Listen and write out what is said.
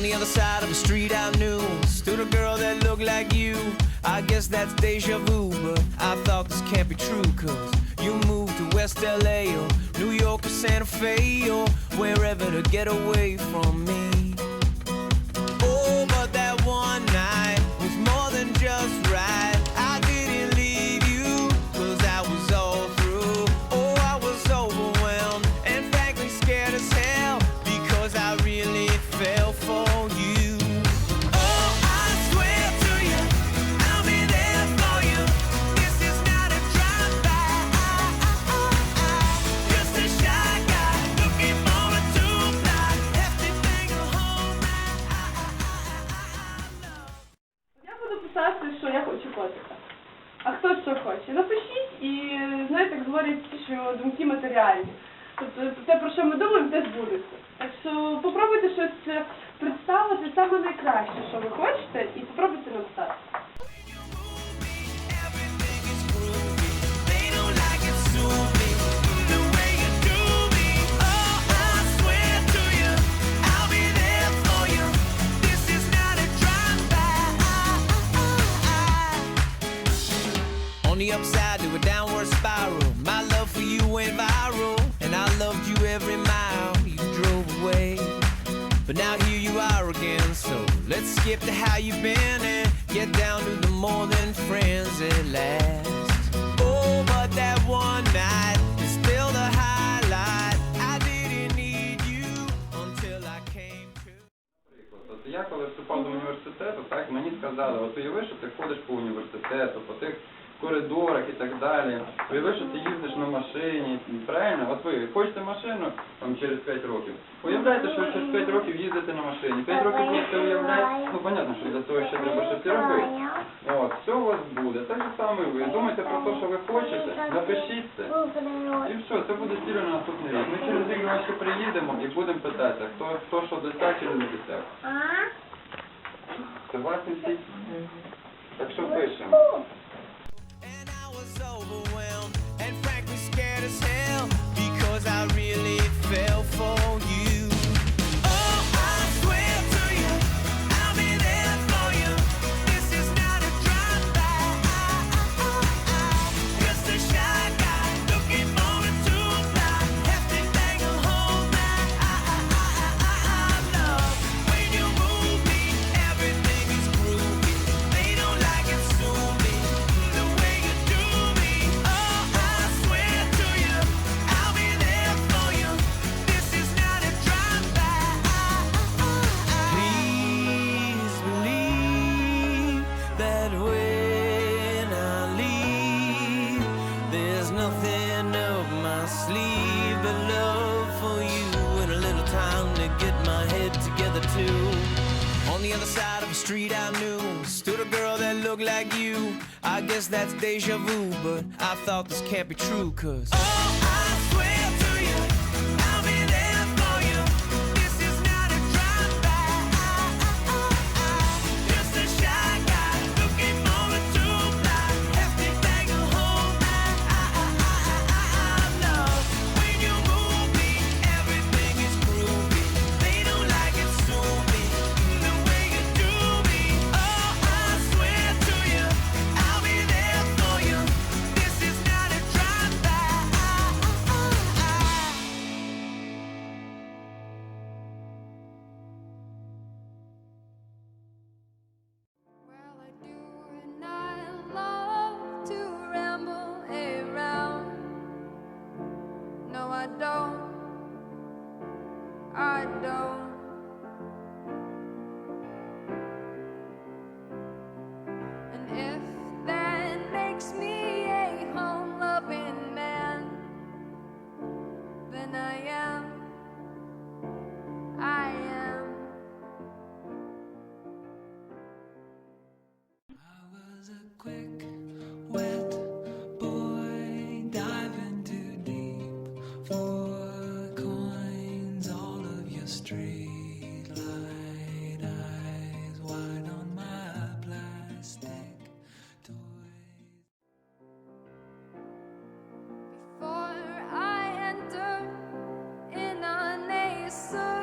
On the other side of the street I knew. Stood a girl that looked like you. I guess that's deja vu But I thought this can't be true Cause you moved to West LA Or New York or Santa Fe Or wherever to get away from me що хоче? Напишіть і знаєте, як говорять, що думки матеріальні. Тобто те, про що ми думаємо, те збудеться. Так що попробуйте щось е, представити саме найкраще, що ви хочете, і попробуйте написати. Let's skip to how you've been and get down to the more than friends at last. Oh, but that one night is still the highlight. I didn't need you until I came to. Я коли вступав до університету, так мені сказали, от уяви, що ти ходиш по університету, по тих коридорах і так далі. Уяви, що ти їздиш на машині, правильно? От ви хочете машину там через 5 років. Уявляєте, що ви через 5 років їздите на машині. 5 років можете уявляти, ну понятно, що для того ще треба щось робити. От, все у вас буде. Так же саме і ви. Думайте про те, що ви хочете, напишіть це. І все, це буде ціль на наступний рік. Ми через рік до ще приїдемо і будемо питати, хто, хто що досяг чи не досяг. Согласні всі? Так що пишемо. over nothing up my sleeve but love for you and a little time to get my head together too. On the other side of the street I knew stood a girl that looked like you. I guess that's deja vu, but I thought this can't be true, cause oh, I if so